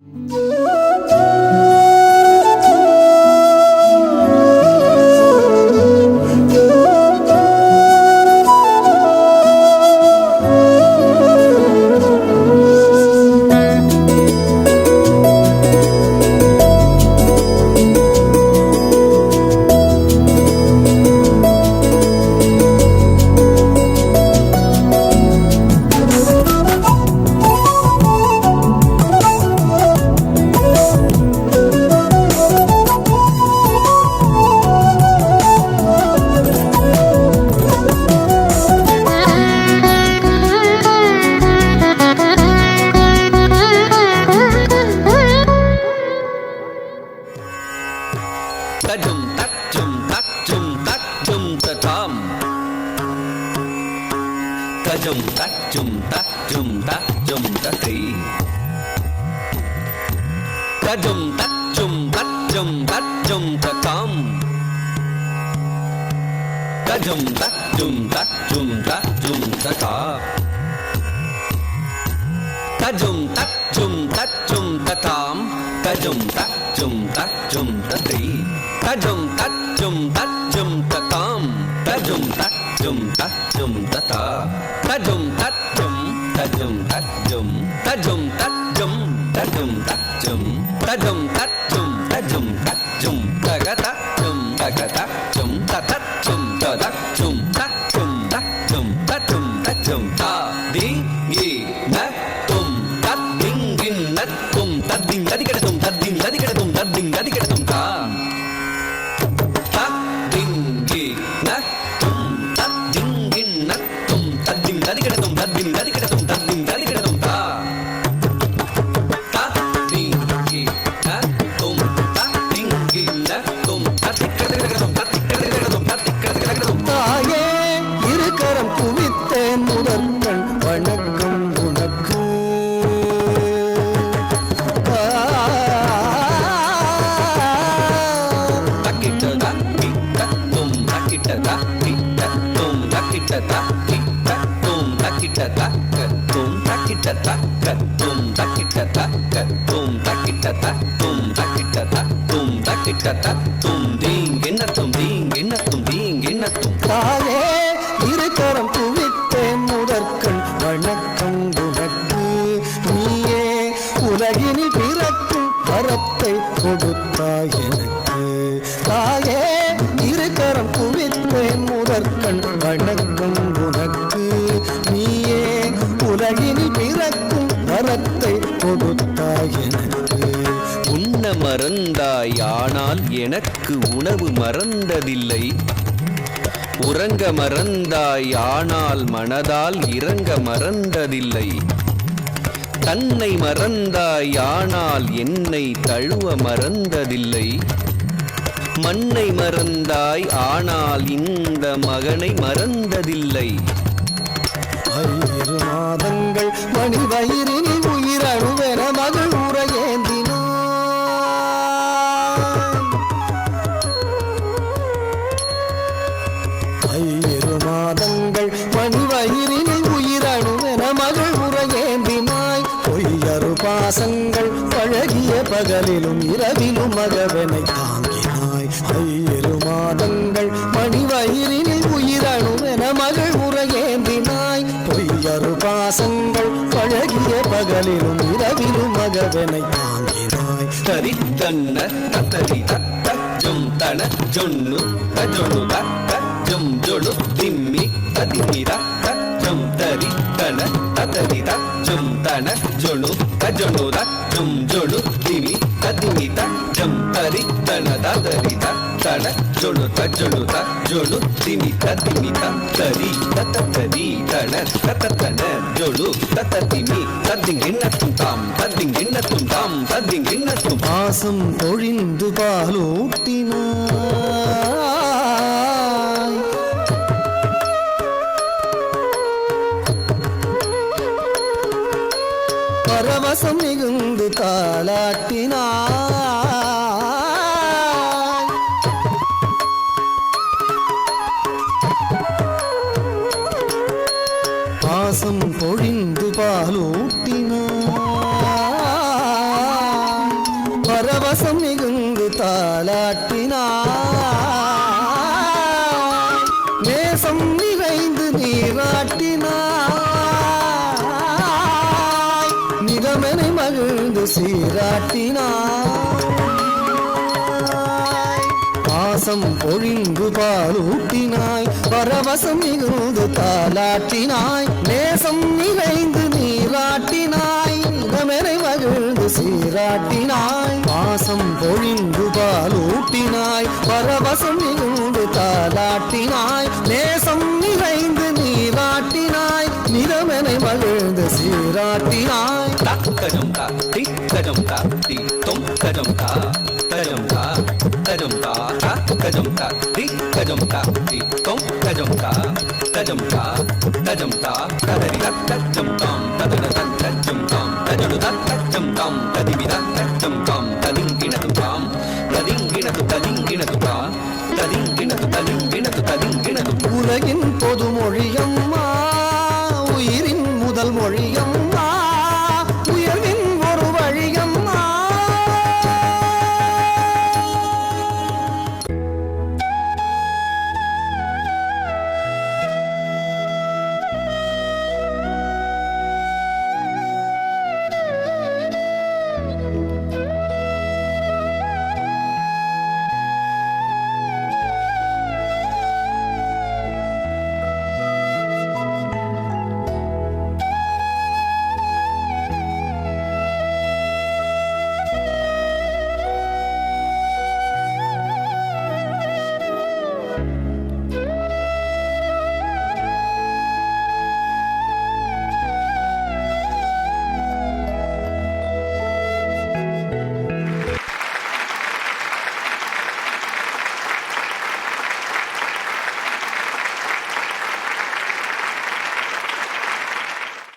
Música Farm Ta trùng tắc trùng tắc trùng tắc trùng tắc thị Ta trùng tắc trùng tắc trùng tắc trùng ta com Ta trùng tắc trùng tắc trùng tắc trùng ta thọ Ta trùng tắc trùng tắc trùng ta thỏm Ta trùng tắc trùng tắc trùng tắc tỷ Ta trùng tắc trùng tắc trùng తజుం తజుం తజుం తత తజుం తజుం తజుం తజుం తజుం తజుం తజుం తజుం తజుం తజుం తజుం తజుం తగ తజుం తగ తజుం తత చుం తద చుం తజుం తజుం తజుం తజుం త the గి న తుం తద్ దిం గిన్ తుం తద్ దిం తది కడ తుం తద్ தக்கிட்ட தக்கத்தும் தக்கிட்ட தக்கத்தும் தக்கிட்ட தத்தும் தக்கிட்ட தத்தும் தக்கிட்ட தத்தும் தீங்கிண்ணத்தும் தீங்கிண்ணத்தும் தீங்கிண்ணத்தும் தாயே இருக்கரம் குவித்தேன் முதற்கண் வணக்கம் உனக்கு. நீயே உலகினில் பிறக்கும் வரத்தை கொடுத்தாய் எனக்கு. தாயே இருக்கரம் குவித்தேன் முதற்கண் வணக்கம் உனக்கு. நீயே உலகினில் வரத்தை கொடுத்தாய் எனக்கு. உண்ண மறந்தாய் ஆனால் எனக்கு உணவு மறந்ததில்லை. உறங்க மறந்தாய் ஆனால் மனதால் இறங்க மறந்ததில்லை. தன்னை மறந்தாய் ஆனால் என்னை தழுவ மறந்ததில்லை. மண்ணை மறந்தாய் ஆனால் இந்த மகனை மறந்ததில்லை. ஆயிரு மாதங்கள் மணி வயிறினில் உயிரணுவென மகள் உரையேந்தினாய் ஐயிரு மாதங்கள் மணி வயிறினில் உயிரணுவென மகள் உரையேந்தினாய். பொய்யரு பாசங்கள் பழகிய பகலிலும் இரவிலும் மகவனை தான். பாசங்கள் பழகிய பகலிலும் இரவிலும் மகவனை தாங்கினாய். தரி தன்ன தத்தரி தத்த ஜும் தன ஜொன்னு தஜொடு தத்த ஜும் ஜொடு திம்மி ததிமி தத்த ஜும் தரி தன தத்தரி ஜும் தன ஜொடு தஜொடு ஜும் ஜொடு திமி ததிமி ஜம் தரி தன ததரி தன ஜொடு தஜொடு தஜொடு திமி ததிமி தரி தத்தரி தன தத்தன ஜொடு தத்ததிமி தத்திங் எண்ணத்தும் தாம் தத்திங் எண்ணத்தும் தாம் தத்திங் எண்ணத்தும் பாசம் பொழிந்து பாலூட்டினாய் பரவசம் மிகுந்து தாளாட்டினாய். பொன் பொழிந்து பாலூட்டினார் பரவசம் மிகுந்து தாளாட்டினார். நேசம் நிறைந்து நீராட்டினார். நிதமனை மகிழ்ந்து சீராட்டினார். பாசம் பொழிந்து பாலூட்டினாய். பரவசம் மிகுந்து தாளாட்டினாய் நேசம் நிறைந்து நீராட்டினாய். நிதமெனை மகிழ்ந்து சீராட்டினாய். பாசம் பொழிந்து பாலூட்டினாய். பரவசம் மிகுந்து தாலாட்டினாய் நேசம் நிறைந்து நீராட்டினாய். நிதமெனை மகிழ்ந்து சீராட்டினாய். தக்கடம் தா தி கஜம் தா தி தொம் தா. கஜம் தா தி கஜம் தா தி தொம் கஜம் தா கஜம்